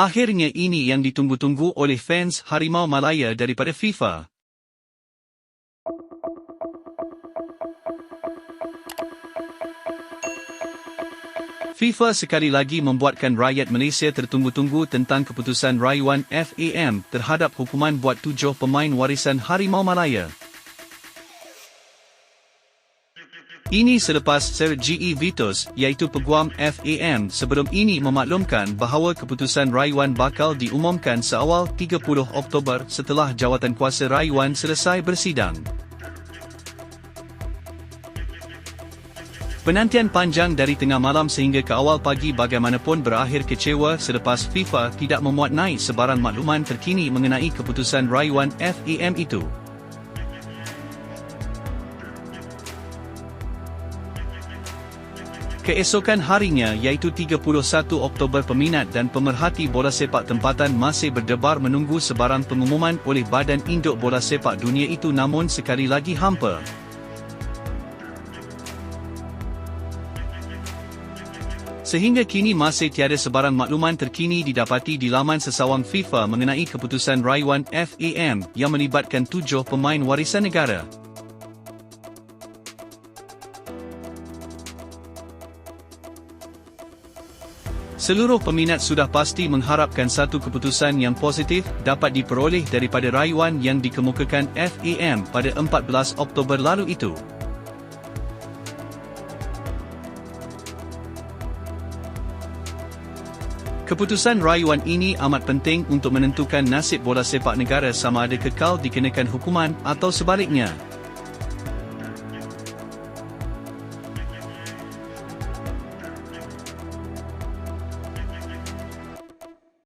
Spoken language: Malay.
Akhirnya ini yang ditunggu-tunggu oleh fans Harimau Malaya daripada FIFA. FIFA sekali lagi membuatkan rakyat Malaysia tertunggu-tunggu tentang keputusan rayuan FAM terhadap hukuman buat tujuh pemain warisan Harimau Malaya. Ini selepas Sir G.E. Vitos iaitu peguam FAM sebelum ini memaklumkan bahawa keputusan rayuan bakal diumumkan seawal 30 Oktober setelah jawatan kuasa rayuan selesai bersidang. Penantian panjang dari tengah malam sehingga ke awal pagi bagaimanapun berakhir kecewa selepas FIFA tidak memuat naik sebarang makluman terkini mengenai keputusan rayuan FAM itu. Keesokan harinya iaitu 31 Oktober peminat dan pemerhati bola sepak tempatan masih berdebar menunggu sebarang pengumuman oleh Badan Induk Bola Sepak Dunia itu namun sekali lagi hampa. Sehingga kini masih tiada sebarang makluman terkini didapati di laman sesawang FIFA mengenai keputusan rayuan FAM yang melibatkan tujuh pemain warisan negara. Seluruh peminat sudah pasti mengharapkan satu keputusan yang positif dapat diperoleh daripada rayuan yang dikemukakan FAM pada 14 Oktober lalu itu. Keputusan rayuan ini amat penting untuk menentukan nasib bola sepak negara sama ada kekal dikenakan hukuman atau sebaliknya.